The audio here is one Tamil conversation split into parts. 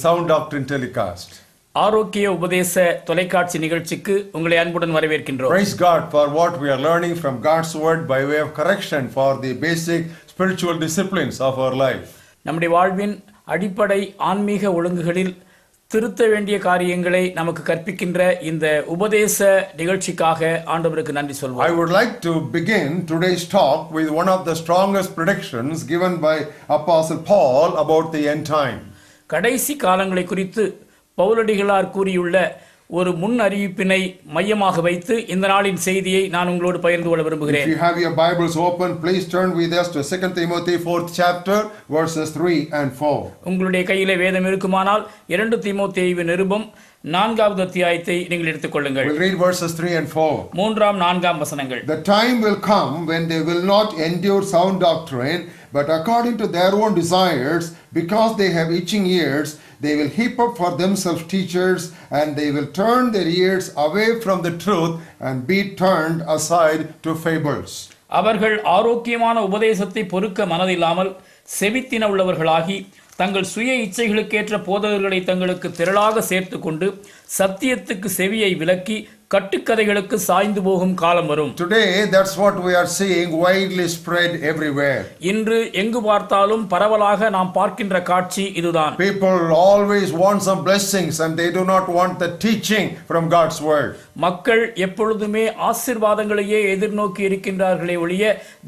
to the Sound Doctrine telecast. ஆரோக்கிய உபதேச தொலைக்காட்சி நிகழ்ச்சிக்கு உங்களை அன்புடன் வரவேற்கின்றோம் Praise God for what we are learning from God's Word by way of correction for the basic spiritual disciplines of our life. நம்முடைய வாழ்வின் அடிப்படை ஆன்மீக ஒழுங்குகளில் திருத்த வேண்டிய காரியங்களை நமக்கு கற்பிக்கின்ற இந்த உபதேச நிகழ்ச்சிக்காக ஆண்டவருக்கு நன்றி சொல்வோம் I would like to begin today's talk with one of the strongest predictions given by Apostle Paul about the end time. கடைசி காலங்களை குறித்து பவுலடிகளார் கூறியுள்ள ஒரு முன் அறிவிப்பினை மையமாக வைத்து இந்த நாளின் செய்தியை நான் உங்களோடு பகிர்ந்து கொள்ள விரும்புகிறேன் If you have your Bibles open, please turn with us to 2 Timothy 4th chapter, verses 3 and 4. உங்களுடைய கையிலே வேதம் இருக்குமானால் இரண்டு தீமோத்தேயு நிருபம் நான்காவது அத்தியாயத்தை நீங்கள் எடுத்துக்கொள்ளுங்கள் We'll read verses 3 and 4. மூன்றாம் நான்காம் வசனங்கள் The time will come when they will not endure sound doctrine, but according to their own desires, because they have itching ears, they will heap up for themselves teachers, and they will turn their ears away from the truth and be turned aside to fables. அவர்கள் ஆரோக்கியமான உபதேசத்தை பொறுக்க மனதில்லாமல் செவித்தின உள்ளவர்களாகி தங்கள் சுய இச்சைகளுக்கேற்ற போதகர்களை தங்களுக்கு திரளாக சேர்த்து கொண்டு சத்தியத்துக்கு செவியை விலக்கி கட்டுக்கதைகளுக்கு சாய்ந்து போகும் காலம் வரும் Today, that's what we are seeing widely spread everywhere. இன்று எங்கு பார்த்தாலும் பரவலாக நாம் பார்க்கின்ற காட்சி இதுதான் People always want some blessings and they do not want the teaching from God's word. மக்கள் எப்பொழுதுமே ஆசிர்வாதங்களையே எதிர்நோக்கி இருக்கின்றார்களே ஒழிய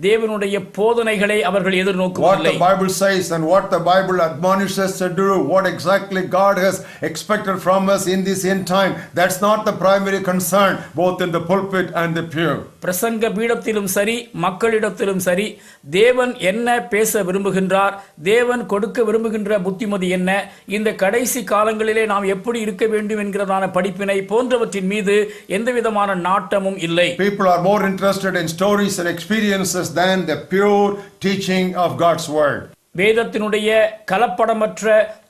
தேவனுடைய போதனைகளை அவர்கள் What எதிர்நோக்குவதில்லை the Bible says and what the Bible admonishes us to do, what exactly God has expected from us in this end time, that's not the primary concern, Both in the pulpit and the pew. பிரசங்க பீடத்திலும் சரி மக்களிடத்திலும் சரி தேவன் என்ன பேச விரும்புகின்றார் தேவன் கொடுக்க விரும்புகின்ற புத்திமதி என்ன இந்த கடைசி காலங்களிலே நாம் எப்படி இருக்க வேண்டும் என்கிறதான படிப்பினை போன்றவற்றின் மீது எந்தவிதமான நாட்டமும் இல்லை People are more interested in stories and experiences than the pure teaching of God's word. வேதத்தினுடைய கலப்படமற்ற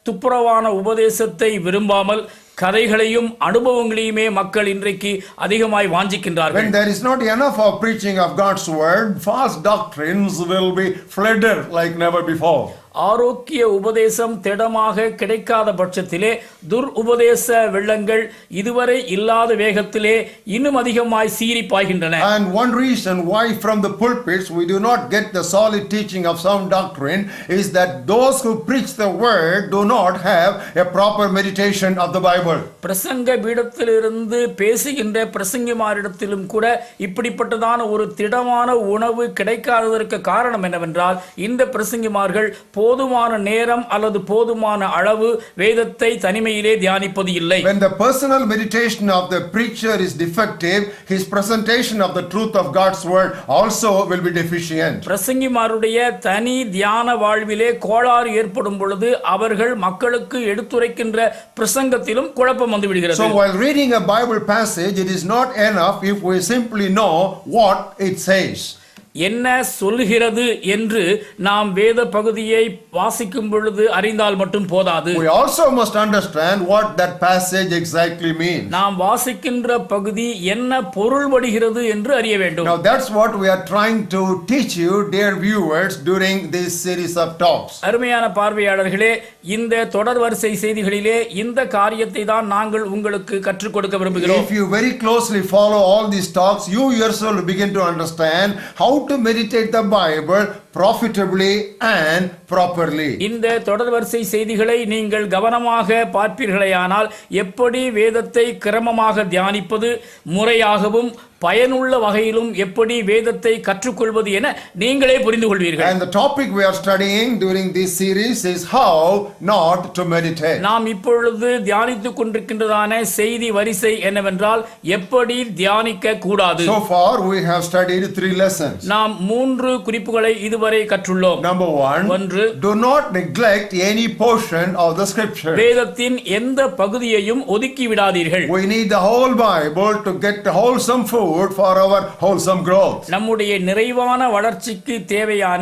துப்புரவான உபதேசத்தை விரும்பாமல் கதைகளையும் அனுபவங்களையுமே மக்கள் இன்றைக்கு அதிகமாய் வாஞ்சிக்கின்றார்கள் When there is not enough of preaching of God's word, false doctrines will be flooded like never before. ஆரோக்கிய உபதேசம் திடமாக கிடைக்காத பட்சத்திலே துர் உபதேச வெள்ளங்கள் இதுவரை இல்லாத வேகத்திலே இன்னும் அதிகமாய் சீறி பாய்கின்றன And one reason why from the pulpits we do not get the solid teaching of sound doctrine is that those who preach the word do not have a proper meditation of the Bible. பிரசங்க பீடத்திலிருந்து பேசுகின்ற பிரசங்கிமாரிடத்திலும் கூட இப்படிப்பட்டதான ஒரு திடமான உணவு கிடைக்காததற்கு காரணம் என்னவென்றால் இந்த பிரசங்கிமார்கள் போதுமான நேரம் அல்லது போதுமான அளவு வேதத்தை தனிமையிலே தியானிப்பது இல்லை When the personal meditation of the preacher is defective, his presentation of the truth of God's word also will be deficient. பிரசங்கிமாருடைய தனி தியான வாழ்விலே கோளாறு ஏற்படும் பொழுது அவர்கள் மக்களுக்கு எடுத்துரைக்கின்ற பிரசங்கத்திலும் குழப்பம் வந்து விடுகிறது So while reading a Bible passage, it is not enough if we simply know what it says. என்ன சொல்லுகிறது என்று நாம் வேத பகுதியை வாசிக்கும் பொழுது அறிந்தால் மட்டும் போதாது We also must understand what that passage exactly means. நாம் வாசிக்கின்ற பகுதி என்ன பொருள்படுகிறது என்று அறிய வேண்டும் Now that's what we are trying to teach you, dear viewers, during this series of talks. அருமையான பார்வையாளர்களே இந்த தொடர் வரிசை செய்திகளிலே இந்த காரியத்தை தான் நாங்கள் உங்களுக்கு கற்றுக் கொடுக்க விரும்புகிறோம் If you very closely follow all these talks, you yourself will begin to understand how to meditate the Bible profitably and properly. இந்த தொடர் வரிசை செய்திகளை நீங்கள் கவனமாக பார்ப்பீர்களேயானால் எப்படி வேதத்தை கிரமமாக தியானிப்பது முறையாகவும் பயனுள்ள வகையிலும் எப்படி வேதத்தை கற்றுக்கொள்வது என நீங்களே புரிந்து கொள்வீர்கள் And the topic we are studying during this series is how not to meditate. நாம் இப்பொழுது தியானித்துக் கொண்டிருக்கின்றதான செய்தி வரிசை என்னவென்றால் எப்படி தியானிக்க கூடாது So far, we have studied three lessons. நாம் மூன்று குறிப்புகளை இதுவரை கற்றுள்ளோம் Number one, ஒன்று do not neglect any portion of the scripture. வேதத்தின் எந்த பகுதியையும் ஒதுக்கி விடாதீர்கள் We need the whole Bible to get wholesome food for our wholesome growth. நம்முடைய நிறைவான வளர்ச்சிக்கு தேவையான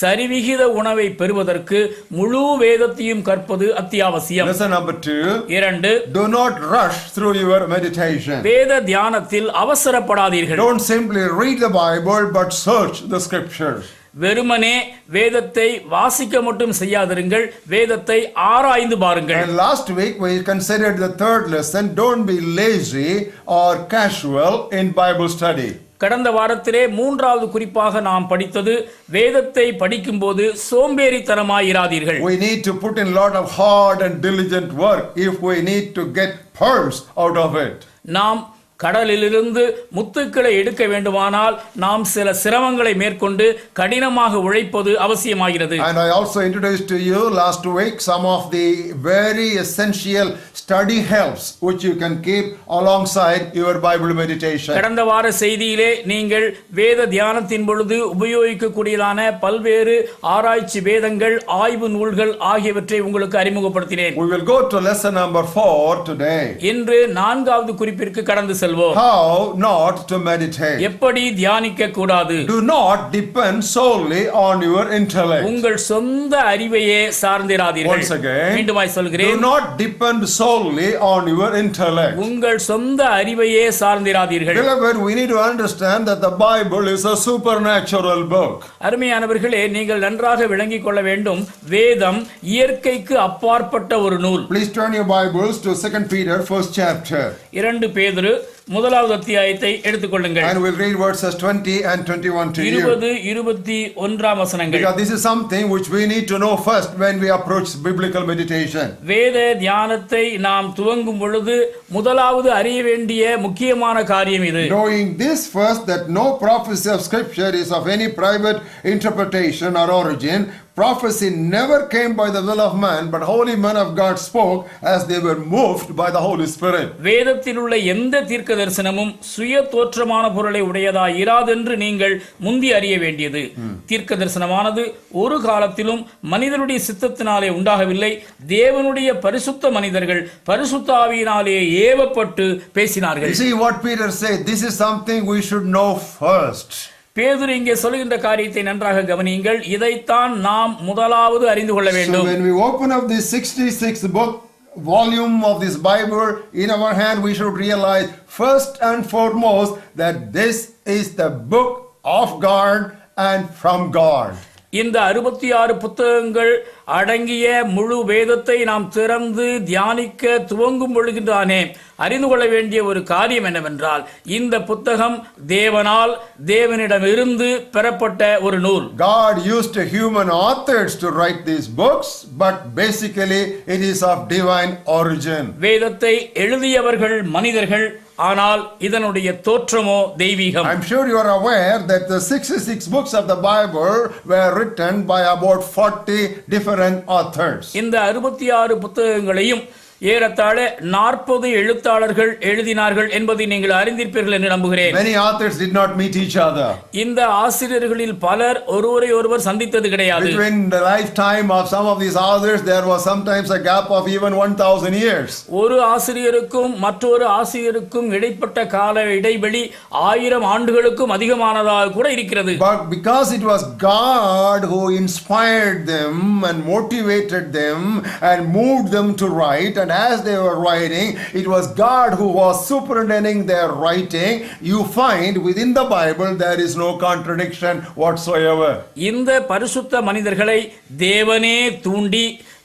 சரிவிகித உணவை பெறுவதற்கு முழு வேதத்தையும் கற்பது அத்தியாவசியம் Lesson number two, இரண்டு do not rush through your meditation. வேத தியானத்தில் அவசரப்படாதீர்கள் Don't simply read the Bible but search the scriptures. வெறுமனே வேதத்தை வாசிக்க மட்டும் செய்யாதிருங்கள் வேதத்தை ஆராய்ந்து பாருங்கள் And last week we considered the third lesson don't be lazy or casual in Bible study. கடந்த வாரத்திலே மூன்றாவது குறிப்பாக நாம் படித்தது வேதத்தை படிக்கும்போது சோம்பேறித்தனமாயிராதீர்கள் We need to put in lot of hard and diligent work if we need to get pearls out of it. நாம் கடலிலிருந்து முத்துக்களை எடுக்க வேண்டுமானால் நாம் சில சிரமங்களை மேற்கொண்டு கடினமாக உழைப்பது அவசியமாகிறது And I also introduced to you last week some of the very essential study helps which you can keep alongside your Bible meditation. கடந்த வார செய்தியிலே நீங்கள் வேத தியானத்தின் பொழுது உபயோகிக்கக்கூடியதான பல்வேறு ஆராய்ச்சி வேதங்கள் ஆய்வு நூல்கள் ஆகியவற்றை உங்களுக்கு அறிமுகப்படுத்தினேன் We will go to lesson number four today. இன்று நான்காவது குறிப்பிற்கு கடந்து செல்வோம் How not to meditate. எப்படி தியானிக்க கூடாது Do not depend solely on your intellect. உங்கள் சொந்த அறிவையே சார்ந்திராதீர்கள் Once again, மீண்டுமாய் do சொல்கிறேன் not depend solely on your intellect. உங்கள் சொந்த அறிவையே சார்ந்திராதீர்கள் Beloved, we need to understand that the Bible is a supernatural book. அருமையானவர்களே நீங்கள் நன்றாக விளங்கிக் கொள்ள வேண்டும் வேதம் இயற்கைக்கு அப்பாற்பட்ட ஒரு நூல் Please turn your Bibles to 2 Peter, first chapter. இரண்டு பேதுரு முதலாவது அத்தியாயத்தை எடுத்துக்கொள்ளுங்கள் And we'll read verses 20 and 21 to you. இருபது இருபத்தி ஒன்றாம் வசனங்கள் Because this is something which we need to know first when we approach biblical meditation. வேத தியானத்தை நாம் துவங்கும் பொழுது முதலாவது அறிய வேண்டிய முக்கியமான காரியம் இது Knowing this first, that no prophecy of Scripture is of any private interpretation or origin. Prophecy never came by the will of man, but holy men of God spoke as they were moved by the Holy Spirit. வேதத்தில் உள்ள எந்த தீர்க்க தரிசனமும் சுய தோற்றமான பொருளை உடையதா இராதென்று நீங்கள் முந்தி அறிய வேண்டியது தீர்க்க தரிசனமானது ஒரு காலத்திலும் மனிதனுடைய சித்தத்தினாலே உண்டாகவில்லை தேவனுடைய பரிசுத்த மனிதர்கள் பரிசுத்தாவியினாலே ஏவப்பட்டு பேசினார்கள் see what Peter said, this is something we should know first. பேதுரு இங்கே சொல்லுகின்ற காரியத்தை நன்றாக கவனியுங்கள் இதைத்தான் நாம் முதலாவது அறிந்து கொள்ள வேண்டும் when we open up this 66th book, volume of this Bible in our hand, we should realize first and foremost that this is the book of God and from God. இந்த அறுபத்தி ஆறு புத்தகங்கள் அடங்கிய முழு வேதத்தை நாம் திறந்து தியானிக்க துவங்கும் பொழுகின்றானே அறிந்து கொள்ள வேண்டிய ஒரு காரியம் என்னவென்றால் இந்த புத்தகம் தேவனால் தேவனிடமிருந்து பெறப்பட்ட ஒரு நூல் God used human authors to write these books, but basically it is of divine origin. வேதத்தை எழுதியவர்கள் மனிதர்கள் ஆனால் இதனுடைய தோற்றமோ தெய்வீகம் I'm sure you are aware that the 66 books of the Bible were written by about 40 different authors. இந்த அறுபத்தி ஆறு புத்தகங்களையும் ஏறத்தாழ நாற்பது எழுத்தாளர்கள் எழுதினார்கள் என்பதை நீங்கள் அறிந்திருப்பீர்கள் என்று நம்புகிறேன் Many authors did not meet each other. இந்த ஆசிரியர்களில் பலர் ஒருவரை ஒருவர் சந்தித்தது கிடையாது Between the lifetime of some of these authors, there was sometimes a gap of even 1,000 years. ஒரு ஆசிரியருக்கும் மற்றொரு ஆசிரியருக்கும் இடைப்பட்ட கால இடைவெளி ஆயிரம் ஆண்டுகளுக்கும் அதிகமானதாக கூட இருக்கிறது But because it was God who inspired them and motivated them and moved them to write, and as they were writing, it was God who was superintending their writing. You find within the Bible there is no contradiction whatsoever. இந்த பரிசுத்த மனிதர்களை தேவனே தூண்டி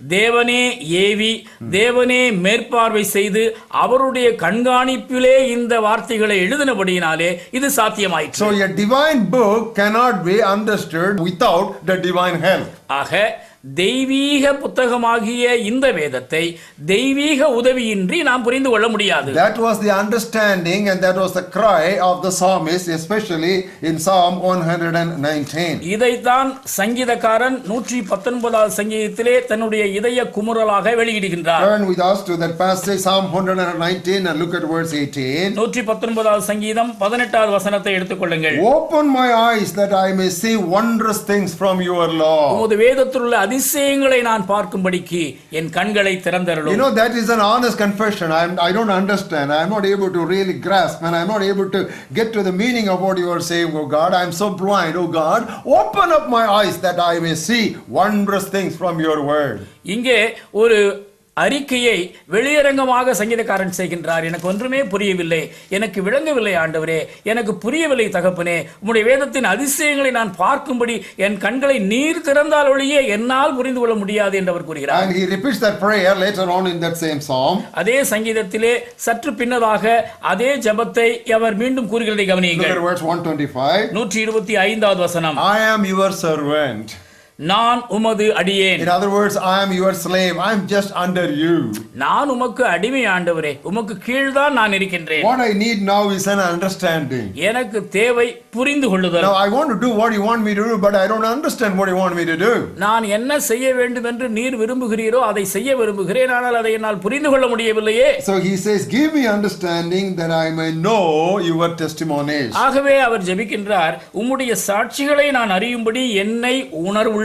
தேவனே ஏவி தேவனே மேற்பார்வை செய்து அவருடைய கண்காணிப்பிலே இந்த வார்த்தைகளை எழுதினபடியினாலே இது சாத்தியமாயிற்று So a divine book cannot be understood without the divine help. ஆக தெய்வீக புத்தகமாகிய இந்த வேதத்தை தெய்வீக உதவியின்றி நாம் புரிந்து கொள்ள முடியாது That was the understanding and that was the cry of the psalmist, especially in Psalm 119. இதைத்தான் சங்கீதக்காரன் நூற்றி பத்தொன்பதாவது சங்கீதத்திலே தன்னுடைய இதய குமுறலாக வெளியிடுகின்றார் Turn with us to that passage, Psalm 119, and look at verse 18. நூற்றி பத்தொன்பதாவது சங்கீதம் பதினெட்டாவது வசனத்தை எடுத்துக்கொள்ளுங்கள் Open my eyes that I may see wondrous things from your law. உமது வேதத்தில் உள்ள அதிசயங்களை நான் பார்க்கும்படிக்கு என் கண்களை You திறந்தருளும் know, that is an honest confession. I'm, I don't understand. I'm not able to really grasp and I'm not able to get to the meaning of what you are saying, oh God. I'm so blind, oh God. Open up my eyes that I may see wondrous things from your word. இங்கே ஒரு அறிக்கையை வெளியரங்கமாக சங்கீதக்காரன் செய்கின்றார். எனக்கு ஒன்றுமே புரியவில்லை. எனக்கு விளங்கவில்லை ஆண்டவரே. எனக்கு புரியவில்லை தகப்பனே. உம்முடைய வேதத்தின் அதிசயங்களை நான் பார்க்கும்படி என் கண்களை நீர் திறந்தால் ஒழிய என்னால் புரிந்து கொள்ள முடியாது என்று அவர் கூறுகிறார். He repeats that prayer later on in that same psalm. அதே சங்கீதத்திலே சற்று பின்னதாக அதே ஜெபத்தை அவர் மீண்டும் கூறுகிறதை கவனியுங்கள். At verse 125. நூற்றி இருபத்தி ஐந்தாவது வசனம். I am your servant. நான் உமது அடியேன் In other words, I am your slave. I am just under you. நான் உமக்கு அடிமை ஆண்டவரே உமக்கு கீழ்தான் நான் இருக்கின்றேன் What I need now is An understanding. எனக்கு தேவை புரிந்து கொள்ளுதல் now I want to do what you want me to do, but I don't understand what you want me to do. நான் என்ன செய்ய வேண்டும் என்று நீர் விரும்புகிறீரோ அதை செய்ய விரும்புகிறேன் ஆனால் அதை என்னால் புரிந்து கொள்ள முடியவில்லையே So he says, Give me understanding that I may know your testimonies. ஆகவே அவர் ஜெபிக்கின்றார் உம்முடைய சாட்சிகளை நான் அறியும்படி என்னை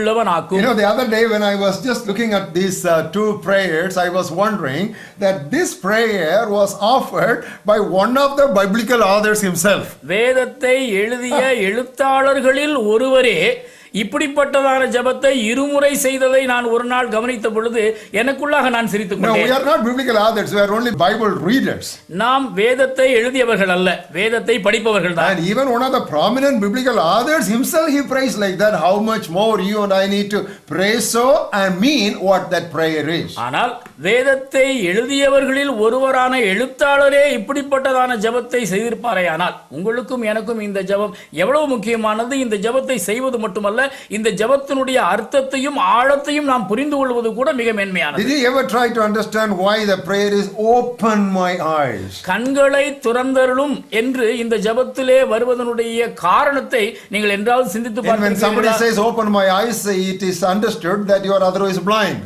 You உணர்வுள்ளவனாக்கும் know, the other day when I was just looking at these uh, two prayers, I was wondering that this prayer was offered by one of the biblical authors himself. வேதத்தை எழுதிய எழுத்தாளர்களில் ஒருவரே இப்படிப்பட்டதான ஜெபத்தை இருமுறை செய்ததை நான் ஒரு நாள் கவனித்த பொழுது எனக்குள்ளாக நான் சிரித்துக் கொண்டேன் are not biblical authors, we are only Bible readers. நாம் வேதத்தை எழுதியவர்கள் அல்ல வேதத்தை படிப்பவர்கள் தான் And even one of the prominent biblical authors himself, he prays like that. How much more you and I need to pray so and mean what that prayer is. ஆனால் வேதத்தை எழுதியவர்களில் ஒருவரான எழுத்தாளரே இப்படிப்பட்டதான ஜெபத்தை செய்திருப்பாரே ஆனால் உங்களுக்கும் எனக்கும் இந்த ஜெபம் எவ்வளவு முக்கியமானது இந்த ஜெபத்தை செய்வது மட்டுமல்ல இந்த ஜெபத்தினுடைய அர்த்தத்தையும் ஆழத்தையும் நாம் புரிந்து கொள்வது கூட மிக மேன்மையானது Did you ever try to understand why the prayer is open my eyes? கண்களை துறந்தருளும் என்று இந்த ஜெபத்திலே வருவதனுடைய காரணத்தை நீங்கள் என்றாவது சிந்தித்து when somebody பார்த்திருக்கிறீர்களா? says open my eyes, it is understood that you are otherwise blind.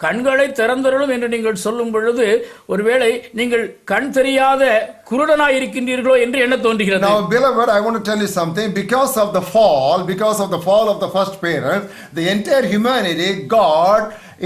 கண்களை திறந்தருளும் என்று நீங்கள் சொல்லும் பொழுது ஒருவேளை நீங்கள் கண் தெரியாத குருடனாய் இருக்கின்றீர்களோ என்று எண்ண தோன்றுகிறது Now, beloved, I want to tell you something. Because of the fall, because of the fall of the first parents, the entire humanity got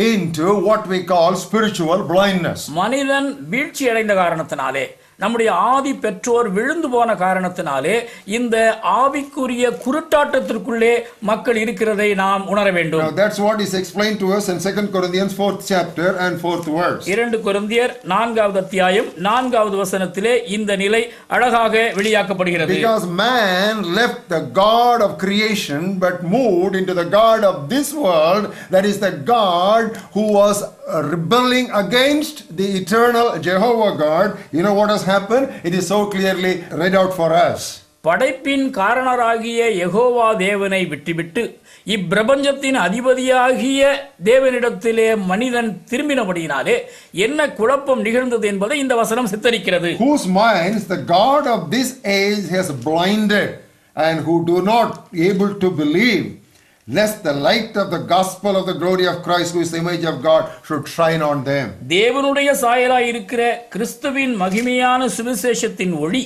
into what we call spiritual blindness. மனிதன் வீழ்ச்சி அடைந்த காரணத்தினாலே நம்முடைய ஆதி பெற்றோர் விழுந்து போன காரணத்தினாலே இந்த ஆவிக்குரிய குருட்டாட்டத்திற்குள்ளே மக்கள் இருக்கிறதை நாம் உணர வேண்டும் that's what is explained to us in 2 Corinthians 4th chapter and 4th verse. இரண்டு கொரிந்தியர் நான்காவது அத்தியாயம் நான்காவது வசனத்திலே இந்த நிலை அழகாக வெளியாக்கப்படுகிறது Because man left the God of creation but moved into the God of this world, that is the God who was uh, rebelling against the eternal Jehovah God. You know what has happened? It is so clearly read out for us. படைப்பின் காரணராகிய யெகோவா தேவனை விட்டுவிட்டு இப்பிரபஞ்சத்தின் அதிபதியாகிய தேவனிடத்திலே மனிதன் திரும்பினபடியினாலே என்ன குழப்பம் நிகழ்ந்தது என்பதை இந்த வசனம் சித்தரிக்கிறது Whose minds the God of this age has blinded, and who do not able to believe, lest the light of the gospel of the glory of Christ, who is the image of God, should shine on them. தேவனுடைய சாயலாய் இருக்கிற கிறிஸ்துவின் மகிமையான சுவிசேஷத்தின் ஒளி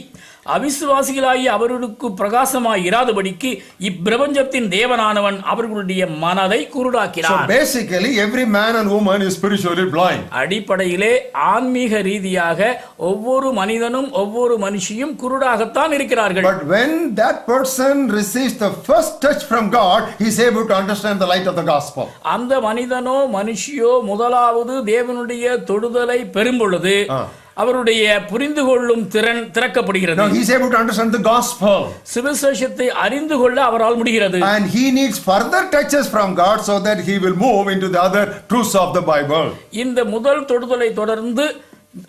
அவிசுவாசிகளாகி அவர்களுக்கு பிரகாசமாய் இராதபடிக்கு இப்பிரபஞ்சத்தின் தேவனானவன் அவர்களுடைய மனதை குருடாக்கினார் basically, every man and woman is spiritually blind. அடிப்படையிலே ஆன்மீக ரீதியாக ஒவ்வொரு மனிதனும் ஒவ்வொரு மனுஷியும் குருடாகத்தான் இருக்கிறார்கள் But when that person receives the first touch from God, he is able to understand the light of the gospel. அந்த மனிதனோ மனுஷியோ முதலாவது தேவனுடைய தொடுதலை பெறும் பொழுது அவருடைய புரிந்து கொள்ளும் திறன் திறக்கப்படுகிறது Now he is able to understand the gospel. சுவிசேஷத்தை அறிந்து கொள்ள அவரால் முடிகிறது And he needs further touches from God so that he will move into the other truths of the Bible. இந்த முதல் தொடுதலை தொடர்ந்து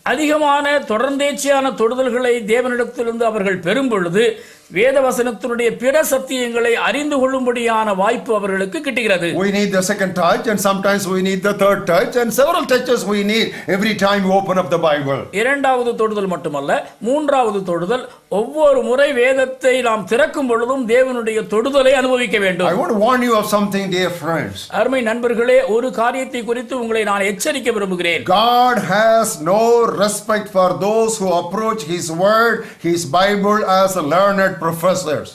அதிகமான தொடர்ந்தேச்சியான தொடுதல்களை தேவனிடத்திலிருந்து அவர்கள் பெறும் பொழுது வேத வசனத்தினுடைய பிற சத்தியங்களை அறிந்து கொள்ளும்படியான வாய்ப்பு அவர்களுக்கு கிட்டுகிறது We need the second touch, and sometimes we need the third touch, and several touches we need every time we open up the Bible. இரண்டாவது தொடுதல் மட்டுமல்ல மூன்றாவது தொடுதல் ஒவ்வொரு முறை வேதத்தை நாம் திறக்கும் பொழுதும் தேவனுடைய தொடுதலை அனுபவிக்க I வேண்டும் want to warn you of something, dear friends. அருமை நண்பர்களே ஒரு காரியத்தை குறித்து உங்களை நான் எச்சரிக்க விரும்புகிறேன் God has no respect for those who approach His Word, His Bible as learned professors.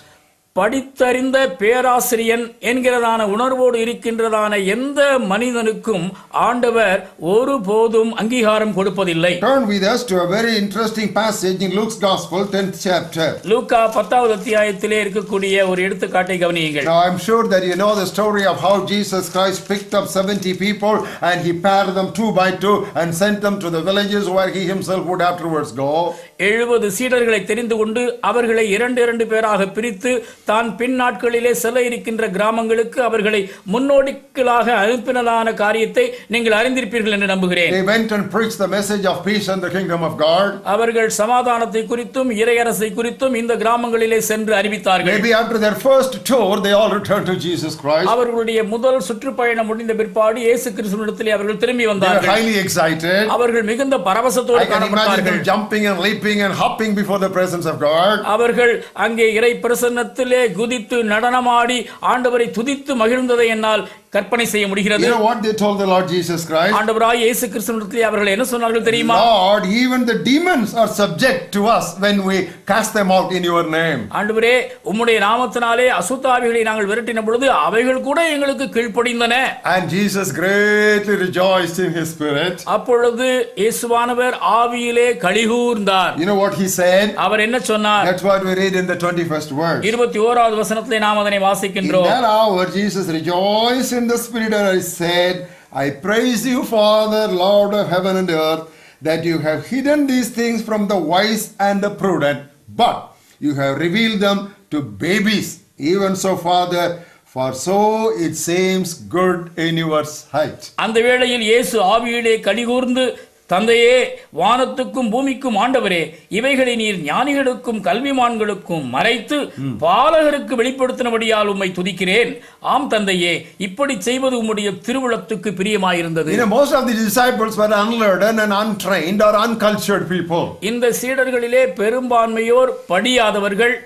படித்தறிந்த பேராசிரியன் என்கிறதான உணர்வோடு இருக்கின்றதான எந்த மனிதனுக்கும் ஆண்டவர் ஒருபோதும் அங்கீகாரம் கொடுப்பதில்லை Turn with us to a very interesting passage in Luke's Gospel, 10th chapter. லூக்கா பத்தாவது அத்தியாயத்திலே இருக்கக்கூடிய ஒரு எடுத்துக்காட்டை கவனியுங்கள் Now, I'm sure that you know the story of how Jesus Christ picked up 70 people and he paired them two by two and sent them to the villages where he himself would afterwards go. எழுபது சீடர்களை தெரிந்து கொண்டு அவர்களை இரண்டு இரண்டு பேராக பிரித்து தான் பின் நாட்களிலே செல்ல இருக்கின்ற கிராமங்களுக்கு அவர்களை முன்னோடிகளாக அனுப்பினதான காரியத்தை நீங்கள் அறிந்திருப்பீர்கள் என்று நம்புகிறேன் They went and preached the message of peace and the kingdom of God. அவர்கள் சமாதானத்தை குறித்தும் இறையரசை குறித்தும் இந்த கிராமங்களிலே சென்று அறிவித்தார்கள் Maybe after their first tour, they all returned to Jesus Christ. அவர்களுடைய முதல் சுற்றுப்பயணம் முடிந்த பிற்பாடு இயேசு கிறிஸ்துவிடத்திலே அவர்கள் திரும்பி வந்தார்கள் highly excited. அவர்கள் மிகுந்த பரவசத்தோடு காணப்பட்டார்கள் jumping and leaping and hopping before the presence of God. அவர்கள் அங்கே இறை பிரசன்னத்திலே குதித்து நடனமாடி ஆண்டவரை துதித்து மகிழ்ந்ததை என்னால் கற்பனை செய்ய முடிகிறது You know what they told the Lord Jesus Christ? ஆண்டவராய் இயேசு கிறிஸ்துவிடத்திலே அவர்கள் என்ன சொன்னார்கள் தெரியுமா Lord, even the demons are subject to us when we cast them out in your name. ஆண்டவரே உம்முடைய நாமத்தினாலே அசுத்தாவிகளை நாங்கள் விரட்டின பொழுது அவைகள் கூட எங்களுக்கு கீழ்ப்படிந்தன And Jesus greatly rejoiced in his spirit. அப்பொழுது இயேசுவானவர் ஆவியிலே கழிகூர்ந்தார் You know what he said? அவர் என்ன சொன்னார் That's what we read in the 21st verse. இருபத்தி ஓராவது வசனத்திலே நாம் அதனை In வாசிக்கின்றோம் that hour, Jesus rejoiced in the Spirit and I said, I praise you, Father, Lord of heaven and earth, that you have hidden these things from the wise and the prudent, but you have revealed them to babies. Even so, Father, for so it seems good in your sight. அந்த வேளையில் இயேசு ஆவியிலே கலிகூர்ந்து தந்தையே வானத்துக்கும் பூமிக்கும் ஆண்டவரே இவைகளை நீர் ஞானிகளுக்கும் கல்விமான்களுக்கும் மறைத்து பாலகருக்கு வெளிப்படுத்தினபடியால் உம்மை துதிக்கிறேன். ஆம் தந்தையே இப்படி செய்வது உம்முடைய திருவுளத்துக்கு பிரியமாயிருந்தது. Most of the disciples were unlearned and untrained or uncultured people. இந்த சீடர்களிலே பெரும்பான்மையோர் படியாதவர்கள்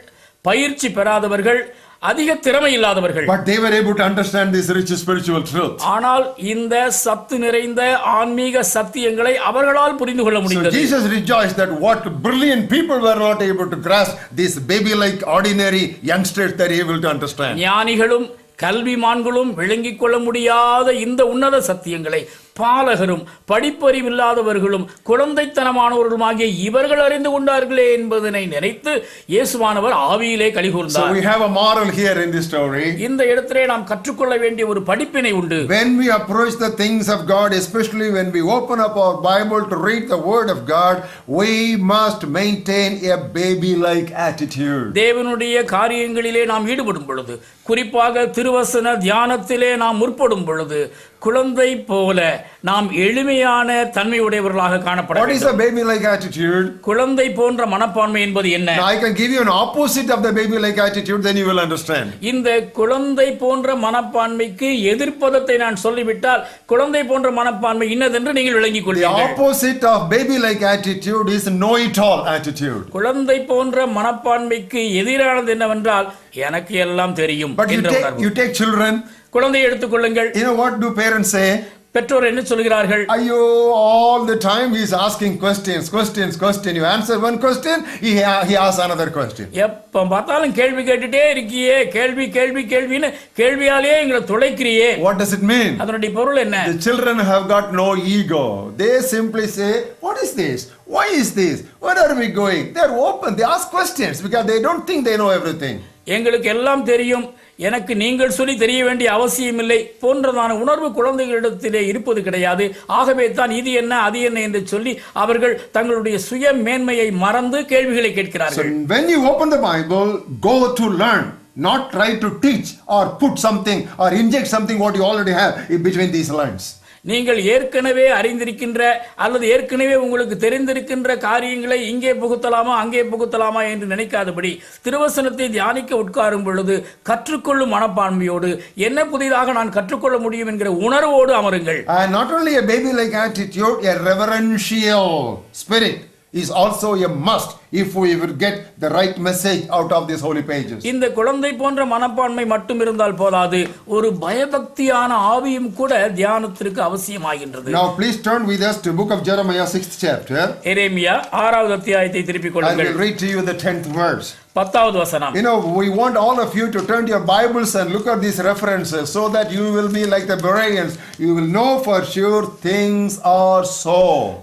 பயிற்சி பெறாதவர்கள் அதிக திறமை இல்லாதவர்கள் But they were able to understand this rich spiritual truth. ஆனால் இந்த சத்து நிறைந்த ஆன்மீக சத்தியங்களை அவர்களால் புரிந்து கொள்ள So முடிந்தது Jesus rejoiced that what brilliant people were not able to grasp, these baby like ordinary youngsters that able to understand. ஞானிகளும் கல்விமான்களும் விளங்கிக் கொள்ள முடியாத இந்த உன்னத சத்தியங்களை பாலகரும் படிப்பறிவில்லாதவர்களும் குழந்தைத்தனமானவர்களுமாகிய இவர்கள் அறிந்து கொண்டார்களே என்பதனை நினைத்து இயேசுவானவர் ஆவியிலே கலிகூர்ந்தார் we have a moral here in this story. இந்த இடத்திலே நாம் கற்றுக்கொள்ள வேண்டிய ஒரு படிப்பினை உண்டு When we approach the things of God, especially when we open up our Bible to read the Word of God, we must maintain a baby like attitude. தேவனுடைய காரியங்களிலே நாம் ஈடுபடும் பொழுது குறிப்பாக திருவசன தியானத்திலே நாம் முற்படும் பொழுது குழந்தை போல நாம் எளிமையான தன்மையுடையவர்களாக காணப்பட What is a baby like attitude? குழந்தை போன்ற மனப்பான்மை என்பது என்ன Now, I can give you an opposite of the baby like attitude, then you will understand. இந்த குழந்தை போன்ற மனப்பான்மைக்கு எதிர்ப்பதத்தை நான் சொல்லிவிட்டால் குழந்தை போன்ற மனப்பான்மை இன்னதென்று நீங்கள் விளங்கிக் The கொள்வீர்கள் opposite of baby like attitude is know it all attitude. குழந்தை போன்ற மனப்பான்மைக்கு எதிரானது என்னவென்றால் எனக்கு எல்லாம் தெரியும் But you take, you take children, குழந்தையை எடுத்துக்கொள்ளுங்கள் you know what do parents say? பெற்றோர் என்ன சொல்கிறார்கள் Ayo, all the time he's asking questions, questions, questions. You answer one question, he, he asks another question. எப்ப பார்த்தாலும் கேள்வி கேட்டுட்டே இருக்கியே கேள்வி கேள்வி கேள்வின்னு கேள்வியாலேயே எங்களை துளைக்கிறியே What does it mean? அதனுடைய பொருள் என்ன The children have got no ego. They simply say, What is this? Why is this? Where are we going? They're open. They ask questions because they don't think they know everything. எங்களுக்கு எல்லாம் தெரியும் எனக்கு நீங்கள் சொல்லி தெரிய வேண்டிய அவசியம் இல்லை போன்றதான உணர்வு குழந்தைகளிடத்திலே இருப்பது கிடையாது ஆகவே தான் இது என்ன அது என்ன என்று சொல்லி அவர்கள் தங்களுடைய சுய மேன்மையை மறந்து கேள்விகளை கேட்கிறார்கள் when you open the Bible, go to learn, not try to teach or put something or inject something what you already have in between these lines. நீங்கள் ஏற்கனவே அறிந்திருக்கின்ற அல்லது ஏற்கனவே உங்களுக்கு தெரிந்திருக்கின்ற காரியங்களை இங்கே புகுத்தலாமா அங்கே புகுத்தலாமா என்று நினைக்காதபடி திருவசனத்தை தியானிக்க உட்காரும் பொழுது கற்றுக்கொள்ளும் மனப்பான்மையோடு என்ன புதிதாக நான் கற்றுக்கொள்ள முடியும் என்கிற உணர்வோடு அமருங்கள். And not a baby like attitude, a reverential spirit is also a must if we would get the right message out of these holy pages. இந்த குழந்தை போன்ற மனப்பான்மை மட்டும் இருந்தால் போதாது ஒரு பயபக்தியான ஆவியும் கூட தியானத்திற்கு அவசியமாகின்றது Now please turn with us to book of Jeremiah 6th chapter. எரேமியா ஆறாவது அத்தியாயத்தை திருப்பிக் I கொள்ளுங்கள் will read to you the 10th verse. பத்தாவது வசனம் You know, we want all of you to turn to your Bibles and look at these references so that you will be like the Bereans. You will know for sure things are so.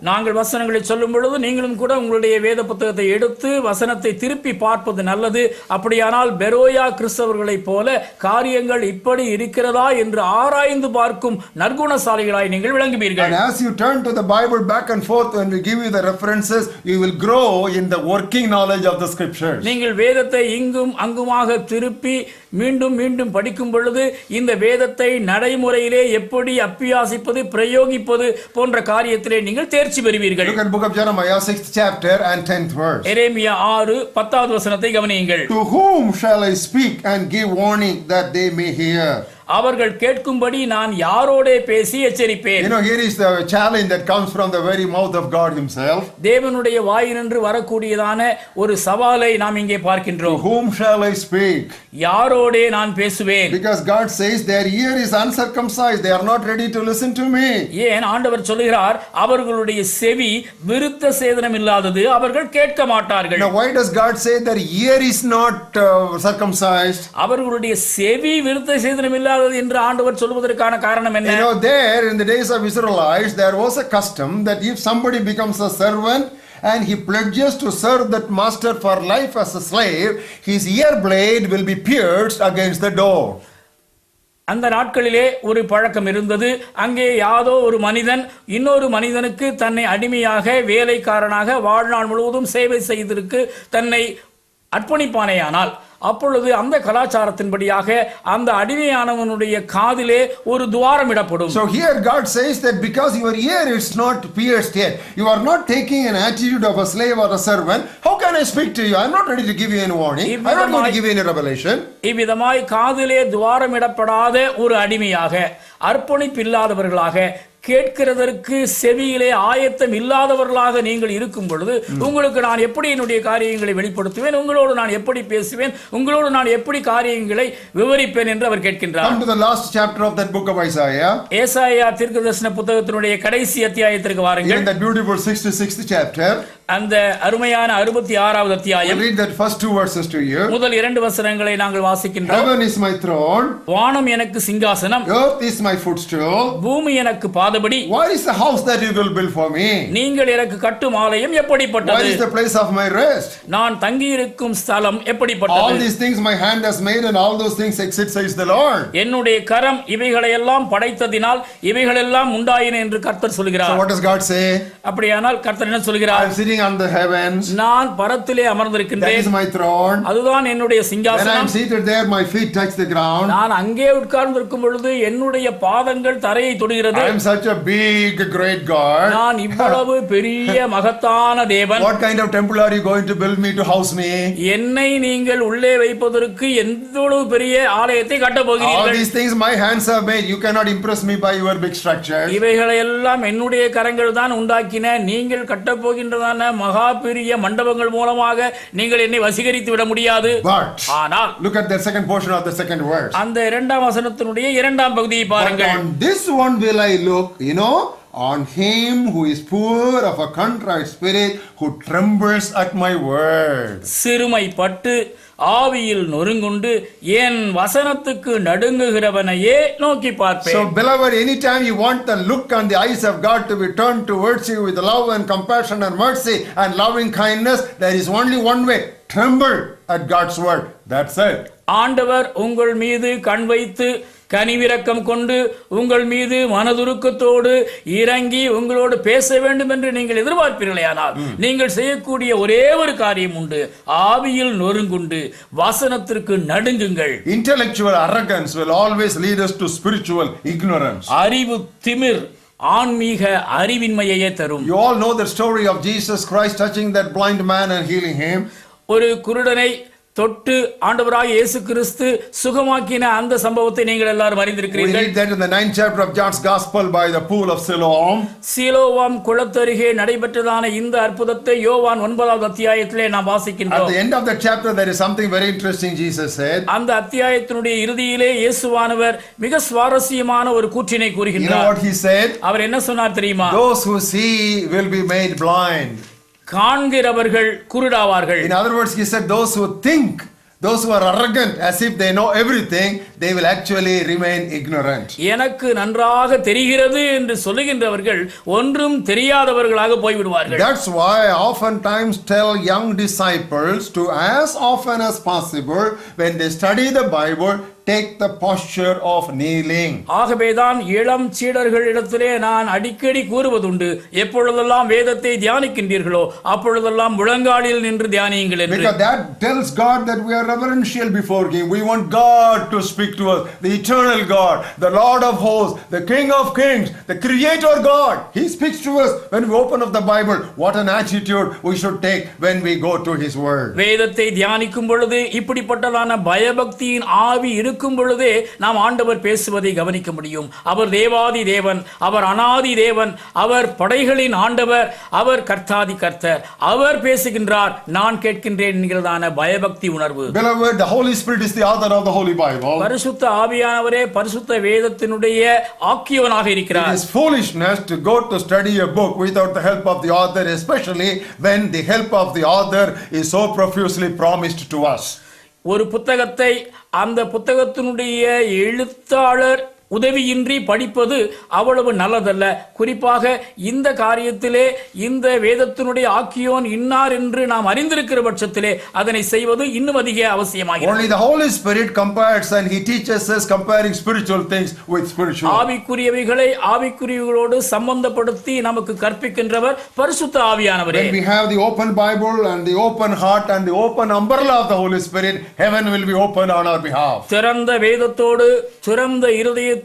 நாங்கள் வசனங்களை சொல்லும் பொழுது நீங்களும் கூட உங்களுடைய வேத புத்தகத்தை எடுத்து வசனத்தை திருப்பி பார்ப்பது நல்லது அப்படியானால் பெரோயா கிறிஸ்தவர்களைப் போல காரியங்கள் இப்படி இருக்கிறதா என்று ஆராய்ந்து பார்க்கும் நற்குணசாலிகளாய் நீங்கள் விளங்குவீர்கள் And as you turn to the Bible back and forth when we give you the references, you will grow in the working knowledge of the scriptures. நீங்கள் வேதத்தை இங்கும் அங்குமாக திருப்பி மீண்டும் மீண்டும் படிக்கும் பொழுது இந்த வேதத்தை நடைமுறையிலே எப்படி அப்பியாசிப்பது பிரயோகிப்பது போன்ற காரியத்திலே நீங்கள் தேர்ச்சி பெறுவீர்கள் Look at book of Jeremiah, 6th chapter and 10th verse. எரேமியா ஆறு பத்தாவது வசனத்தை கவனியுங்கள் To whom shall I speak and give warning that they may hear? அவர்கள் கேட்கும்படி நான் யாரோடே பேசி எச்சரிப்பேன் You know, here is the challenge that comes from the very mouth of God Himself. தேவனுடைய வாயினின்று வரக்கூடியதான ஒரு சவாலை நாம் இங்கே பார்க்கின்றோம் whom shall I speak? யாரோடே நான் பேசுவேன் Because God says their ear is uncircumcised, they are not ready to listen to me. ஏன் ஆண்டவர் சொல்லுகிறார் அவர்களுடைய செவி விருத்த சேதனம் இல்லாதது அவர்கள் கேட்க மாட்டார்கள் Now, why does God say their ear is not uh, circumcised? அவர்களுடைய செவி விருத்த சேதனம் இல்லாதது என்று ஆண்டவர் சொல்வதற்கான காரணம் You என்ன know, there in the days of Israelites, there was a custom that if somebody becomes a servant and he pledges to serve that master for life as a slave, his ear blade will be pierced against the door. அந்த நாட்களிலே ஒரு பழக்கம் இருந்தது அங்கே யாதோ ஒரு மனிதன் இன்னொரு மனிதனுக்கு தன்னை அடிமையாக வேலைக்காரனாக வாழ்நாள் முழுவதும் சேவை செய்திருக்கு தன்னை அர்ப்பணிப்பானேயானால் அப்பொழுது அந்த கலாச்சாரத்தின்படியாக அந்த அடிமையானவனுடைய காதிலே ஒரு துவாரம் இடப்படும் So here God says that because your ear is not pierced yet, you are not taking an attitude of a slave or a servant, how can I speak to you? I'm not ready to give you any warning. I'm not going to give you any revelation. இவ்விதமாய் காதிலே துவாரமிடப்படாத ஒரு அடிமையாக அர்ப்பணிப்பில்லாதவர்களாக கேட்கிறதற்கு செவியிலே ஆயத்தம் இல்லாதவர்களாக நீங்கள் இருக்கும் பொழுது உங்களுக்கு நான் எப்படி என்னுடைய காரியங்களை வெளிப்படுத்துவேன்? உங்களோடு நான் எப்படி பேசுவேன்? உங்களோடு நான் எப்படி காரியங்களை விவரிப்பேன் என்று அவர் கேட்கின்றார். Of Isaiah. ஏசாயா தீர்க்கதரிசன புத்தகத்தினுடைய கடைசி அத்தியாயத்திற்கு வாருங்கள். Beautiful 66th chapter, அந்த அருமையான அறுபத்தி ஆறாவது அத்தியாயம். முதல் இரண்டு வசனங்களை நாங்கள் வாசிக்கின்றோம். வானம் எனக்கு சிங்காசனம். பூமி எனக்கு பாதபடி Where is the house that you will build for me? நீங்கள் எனக்கு கட்டும் ஆலயம் எப்படிப்பட்டது is the place of my rest? நான் தங்கியிருக்கும் ஸ்தலம் All எப்படிப்பட்டது these things my hand has made, and all those things exist, says the Lord. என்னுடைய கரம் இவைகளையெல்லாம் படைத்ததினால் இவைகளெல்லாம் உண்டாயின என்று கர்த்தர் So, சொல்கிறார் what does God say? அப்படியானால் கர்த்தர் என்ன சொல்கிறார் I'm sitting on the heavens, நான் பரத்திலே that அமர்ந்திருக்கின்றேன் is my throne. அதுதான் என்னுடைய When I'm சிங்காசனம் seated there, my feet touch the ground. நான் அங்கே உட்கார்ந்திருக்கும் பொழுது என்னுடைய பாதங்கள் தரையை தொடுகிறது I'm such a big, great God. நான் இவ்வளவு பெரிய மகத்தான தேவன் What kind of temple are you going to build me to house me? என்னை நீங்கள் உள்ளே வைப்பதற்கு எவ்வளவு பெரிய ஆலயத்தை All போகிறீர்கள் these things my hands have made. You cannot impress me by your big structure. இவைகளை எல்லாம் என்னுடைய கரங்கள் தான் உண்டாக்கின நீங்கள் கட்டப் போகின்றதான மகா பெரிய மண்டபங்கள் மூலமாக நீங்கள் என்னை வசீகரித்து விட முடியாது But ஆனால் look at the second portion of the second verse. அந்த இரண்டாம் வசனத்தினுடைய இரண்டாம் பகுதியை பாருங்கள் on this one will I look, you know, on him who is poor of a contrite spirit, who trembles at my word. சிறுமைப்பட்டு ஆவியில் நொறுங்குண்டு என் வசனத்துக்கு நடுங்குகிறவனையே நோக்கி பார்ப்பேன் So, beloved, anytime you want the look and the eyes of God to be turned towards you with love and compassion and mercy and loving kindness, there is only one way tremble at God's word. That's it. ஆண்டவர் உங்கள் மீது கண் வைத்து கனிவிரக்கம் கொண்டு உங்கள் மீது மனதுருக்கத்தோடு இறங்கி உங்களோடு பேச வேண்டும் என்று நீங்கள் எதிர்பார்ப்பீர்களேயானால் நீங்கள் செய்யக்கூடிய ஒரே ஒரு காரியம் உண்டு ஆவியில் நொறுங்குண்டு வசனத்திற்கு நடுங்குங்கள் arrogance will always lead us to spiritual ignorance. அறிவு திமிர் ஆன்மீக அறிவின்மையையே தரும் You all know the story of Jesus Christ touching that blind man and healing him. ஒரு குருடனை தொட்டு ஆண்டவராய் இயேசு கிறிஸ்து சுகமாக்கின அந்த சம்பவத்தை நீங்கள் எல்லாரும் We அறிந்திருக்கிறீர்கள் read that in the ninth chapter of John's Gospel by the pool of Siloam. Siloam குளத்தருகே நடைபெற்றதான இந்த அற்புதத்தை யோவான் ஒன்பதாவது அத்தியாயத்திலே நாம் At வாசிக்கின்றோம் the end of the chapter, there is something very interesting Jesus said. அந்த அத்தியாயத்தினுடைய இறுதியிலே இயேசுவானவர் மிக சுவாரஸ்யமான ஒரு கூற்றினை You know கூறுகின்றார் what he said? அவர் என்ன சொன்னார் தெரியுமா Those who see will be made blind. காண்கிறவர்கள் குருடாவார்கள் In other words, he said, those who think, those who are arrogant as if they know everything, they will actually remain ignorant. எனக்கு நன்றாக தெரிகிறது என்று சொல்லுகின்றவர்கள் ஒன்றும் தெரியாதவர்களாக போய்விடுவார்கள் That's why I oftentimes tell young disciples to, as often as possible, when they study the Bible, take the posture of kneeling. ஆகவேதான் இளம் சீடர்களிடத்திலே நான் அடிக்கடி கூறுவதுண்டு எப்பொழுதெல்லாம் வேதத்தை தியானிக்கின்றீர்களோ அப்பொழுதெல்லாம் முழங்காலில் நின்று தியானியுங்கள் என்று Because that tells God that we are reverential before Him. We want God to speak to us, the eternal God, the Lord of hosts, the King of kings, the Creator God. He speaks to us when we open up the Bible. What an attitude we should take when we go to His Word. வேதத்தை தியானிக்கும் பொழுது இப்படிப்பட்டதான பயபக்தியின் ஆவி இருக்கும் பொழுதே நாம் ஆண்டவர் பேசுவதை கவனிக்க முடியும் அவர் தேவாதி தேவன் அவர் அனாதி தேவன் அவர் படைகளின் ஆண்டவர் அவர் கர்த்தாதி கர்த்தர் அவர் பேசுகின்றார் நான் கேட்கின்றேன் என்கிறதான பயபக்தி உணர்வு Beloved, the Holy Spirit is the author of the Holy Bible. பரிசுத்த ஆவியானவரே பரிசுத்த வேதத்தினுடைய ஆக்கியவனாக It இருக்கிறார் is foolishness to go to study a book without the help of the author, especially when the help of the author is so profusely promised to us. ஒரு புத்தகத்தை அந்த புத்தகத்தினுடைய எழுத்தாளர் உதவியின்றி படிப்பது அவ்வளவு நல்லதல்ல குறிப்பாக இந்த காரியத்திலே இந்த வேதத்தினுடைய ஆக்கியோன் இன்னார் என்று நாம் அறிந்திருக்கிற பட்சத்திலே அதனை செய்வது இன்னும் அதிக அவசியமாகிறது Only the Holy Spirit compares and He teaches us comparing spiritual things with spiritual. ஆவிக்குரியவைகளை ஆவிக்குரியவர்களோடு சம்பந்தப்படுத்தி நமக்கு கற்பிக்கின்றவர் பரிசுத்த ஆவியானவரே When we have the open Bible and the open heart and the open umbrella of the Holy Spirit, heaven will be open on our behalf. திறந்த வேதத்தோடு திறந்த இருதயத்தோடு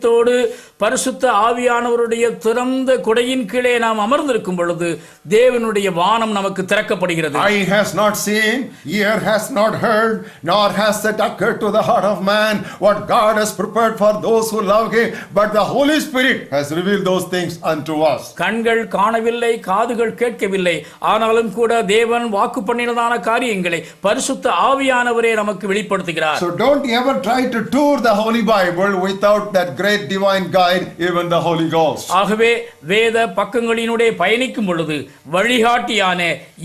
பரிசுத்த ஆவியானவருடைய திறந்த குடையின் கீழே நாம் அமர்ந்திருக்கும் பொழுது தேவனுடைய வானம் நமக்கு திறக்கப்படுகிறது Eye has not seen, ear has not heard, nor has it occurred to the heart of man what God has prepared for those who love Him. But the Holy Spirit has revealed those things unto us. கண்கள் காணவில்லை காதுகள் கேட்கவில்லை ஆனாலும் கூட தேவன் வாக்கு பண்ணினதான காரியங்களை பரிசுத்த ஆவியானவரே நமக்கு வெளிப்படுத்துகிறார் So don't ever try to tour the Holy Bible without that great divine guide, even the Holy Ghost. ஆகவே வேத பக்கங்களினுடைய பயணிக்கும் பொழுது வழிகாட்டியான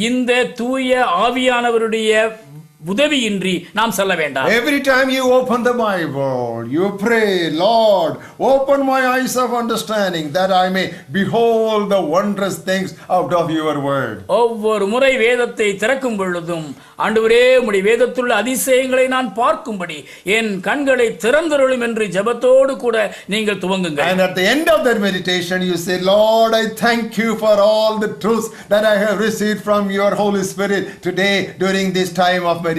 இந்த தூய ஆவியானவருடைய உதவியின்றி நாம் செல்ல வேண்டாம் Every time you open the Bible, you pray, Lord, open my eyes of understanding that I may behold the wondrous things out of your word. ஒவ்வொரு முறை வேதத்தை திறக்கும் பொழுதும் ஆண்டவரே உம்முடைய வேதத்துள்ள அதிசயங்களை நான் பார்க்கும்படி என் கண்களை திறந்தருளும் என்று ஜெபத்தோடு கூட நீங்கள் துவங்குங்கள் And at the end of that meditation, you say, Lord, I thank you for all the truths that I have received from your Holy Spirit today during this time of meditation.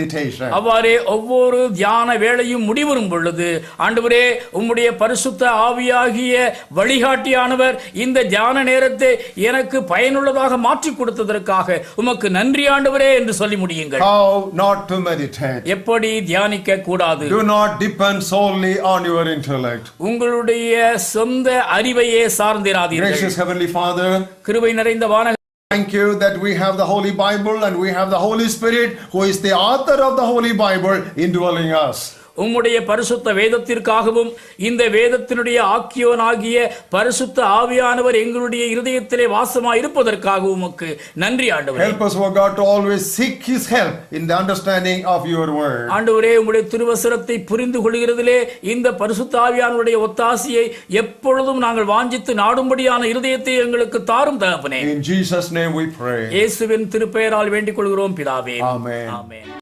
அவ்வாறே ஒவ்வொரு தியான வேளையும் முடிவரும் பொழுது ஆண்டவரே உம்முடைய பரிசுத்த ஆவியாகிய வழிகாட்டியானவர் இந்த தியான நேரத்தை எனக்கு பயனுள்ளதாக மாற்றி கொடுத்ததற்காக உமக்கு நன்றி ஆண்டவரே என்று சொல்லி முடியுங்கள் How not to meditate? எப்படி தியானிக்க கூடாது Do not depend solely on your intellect. உங்களுடைய சொந்த அறிவையே சார்ந்திராதீர்கள் Gracious Heavenly Father, கிருபை நிறைந்த வான Thank you that we have the Holy Bible and we have the Holy Spirit who is the author of the Holy Bible indwelling us. உம்முடைய பரிசுத்த வேதத்திற்காகவும் இந்த வேதத்தினுடைய ஆக்கியோனாகிய பரிசுத்த ஆவியானவர் எங்களுடைய இருதயத்திலே வாசமாய் இருப்பதற்காகவும் உமக்கு நன்றி ஆண்டவரே Help us, O God, to always seek His help in the understanding of your word. ஆண்டவரே உம்முடைய திருவசனத்தை புரிந்து கொள்கிறதிலே இந்த பரிசுத்த ஆவியானவருடைய ஒத்தாசையை எப்பொழுதும் நாங்கள் வாஞ்சித்து நாடும்படியான இருதயத்தை எங்களுக்கு தாரும் தகப்பனே In Jesus' name we pray. இயேசுவின் திருப்பெயரால் வேண்டிக் கொள்கிறோம் பிதாவே Amen. ஆமென்